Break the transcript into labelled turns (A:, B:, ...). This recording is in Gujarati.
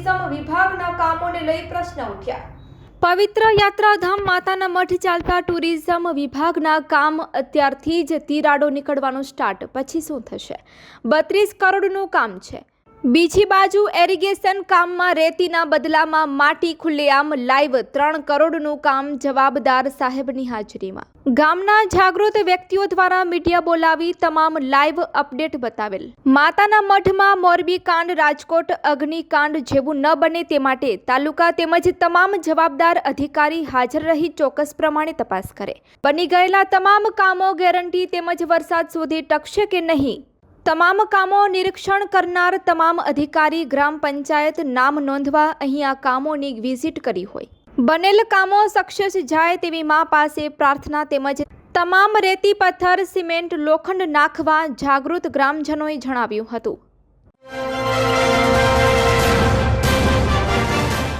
A: ટુરિઝમ વિભાગના કામોને લઈ પ્રશ્ન ઉઠ્યા. પવિત્ર યાત્રાધામ માતાના મઠ ચાલતા ટુરિઝમ વિભાગના કામ અત્યારથી જ તિરાડો નીકળવાનું સ્ટાર્ટ, પછી શું થશે? બત્રીસ કરોડનું કામ છે. બીજી બાજુ એરિગેશન કામમાં રેતીના બદલામાં માટી ખુલ્લેઆમ લાઈવ ત્રણ કરોડનું કામ જવાબદાર સાહેબની હાજરીમાં. ગામના જાગૃત વ્યક્તિઓ દ્વારા મીડિયા બોલાવી તમામ લાઈવ અપડેટ બતાવેલ. માતાના મઠમાં મોરબી કાંડ, રાજકોટ અગ્નિકાંડ જેવું ન બને તે માટે તાલુકા તેમજ તમામ જવાબદાર અધિકારી હાજર રહી ચોક્કસ પ્રમાણે તપાસ કરે. બની ગયેલા તમામ કામો ગેરંટી તેમજ વરસાદ સુધી ટકશે કે નહીં તમામ કામો નિરીક્ષણ કરનાર તમામ અધિકારી ગ્રામ પંચાયત નામ નોંધવા અહીં આ કામોની વિઝિટ કરી હોય. બનેલ કામો સક્સેસ જાય તેવી મા પાસે પ્રાર્થના તેમજ તમામ રેતી પથ્થર, સિમેન્ટ, લોખંડ નાખવા જાગૃત ગ્રામજનોએ જણાવ્યું હતું.